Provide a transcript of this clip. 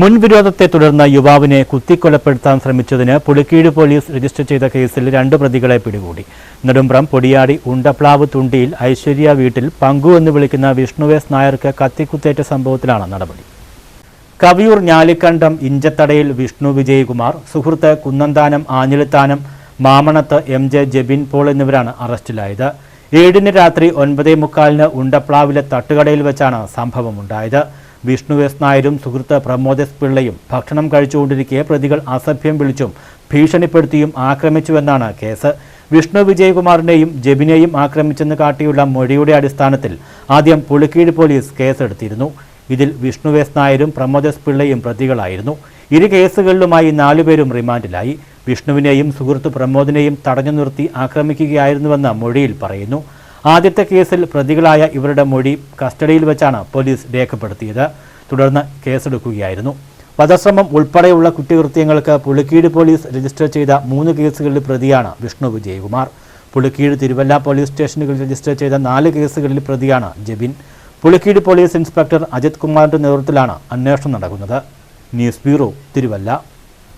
മുൻവിരോധത്തെ തുടർന്ന് യുവാവിനെ കുത്തിക്കൊലപ്പെടുത്താൻ ശ്രമിച്ചതിന് Pulikeezhu police register ചെയ്ത കേസിൽ രണ്ട് പ്രതികളെ പിടികൂടി. നെടുമ്പ്രം പൊടിയാടി ഉണ്ടപ്ലാവ് തുണ്ടിയിൽ ഐശ്വര്യ വീട്ടിൽ പങ്കു എന്ന് വിളിക്കുന്ന വിഷ്ണുവേസ് നായർക്ക് കത്തിക്കുത്തേറ്റ സംഭവത്തിലാണ് നടപടി. കവിയൂർ ഞാലിക്കണ്ടം ഇഞ്ചത്തടയിൽ വിഷ്ണു വിജയകുമാർ സുഹൃത്ത് Kunnanthanam Anjilithanam Mamanath M J Jebin Paul എന്നിവരാണ് അറസ്റ്റിലായത്. ഏഴിന് രാത്രി ഒൻപതേ മുക്കാലിന് ഉണ്ടപ്ലാവിലെ തട്ടുകടയിൽ വെച്ചാണ് സംഭവമുണ്ടായത്. വിഷ്ണു എസ് നായരും സുഹൃത്ത് പ്രമോദ് എസ് പിള്ളയും ഭക്ഷണം കഴിച്ചുകൊണ്ടിരിക്കെ പ്രതികൾ അസഭ്യം വിളിച്ചും ഭീഷണിപ്പെടുത്തിയും ആക്രമിച്ചുവെന്നാണ് കേസ്. വിഷ്ണു വിജയകുമാറിനെയും ജബിനെയും ആക്രമിച്ചെന്ന് കാട്ടിയുള്ള മൊഴിയുടെ അടിസ്ഥാനത്തിൽ ആദ്യം പുളിക്കീട് പോലീസ് കേസെടുത്തിരുന്നു. ഇതിൽ വിഷ്ണു എസ് നായരും പ്രമോദ് എസ് പിള്ളയും പ്രതികളായിരുന്നു. ഇരു കേസുകളിലുമായി നാലുപേരും റിമാൻഡിലായി. വിഷ്ണുവിനെയും സുഹൃത്ത് പ്രമോദിനെയും തടഞ്ഞു നിർത്തി ആക്രമിക്കുകയായിരുന്നുവെന്ന് മൊഴിയിൽ പറയുന്നു. ആദ്യത്തെ കേസിൽ പ്രതികളായ ഇവരുടെ മൊഴി കസ്റ്റഡിയിൽ വെച്ചാണ് പോലീസ് രേഖപ്പെടുത്തിയത്. തുടർന്ന് കേസെടുക്കുകയായിരുന്നു. വധശ്രമം ഉൾപ്പെടെയുള്ള കുറ്റകൃത്യങ്ങൾക്ക് പുളിക്കീട് പോലീസ് രജിസ്റ്റർ ചെയ്ത മൂന്ന് കേസുകളിൽ പ്രതിയാണ് വിഷ്ണു വിജയകുമാർ. പുളിക്കീട് തിരുവല്ല പോലീസ് സ്റ്റേഷനുകളിൽ രജിസ്റ്റർ ചെയ്ത നാല് കേസുകളിൽ പ്രതിയാണ് ജബിൻ. പുളിക്കീട് പോലീസ് ഇൻസ്പെക്ടർ അജിത് കുമാറിന്റെ നേതൃത്വത്തിലാണ് അന്വേഷണം നടക്കുന്നത്. News bureau Thiruvalla.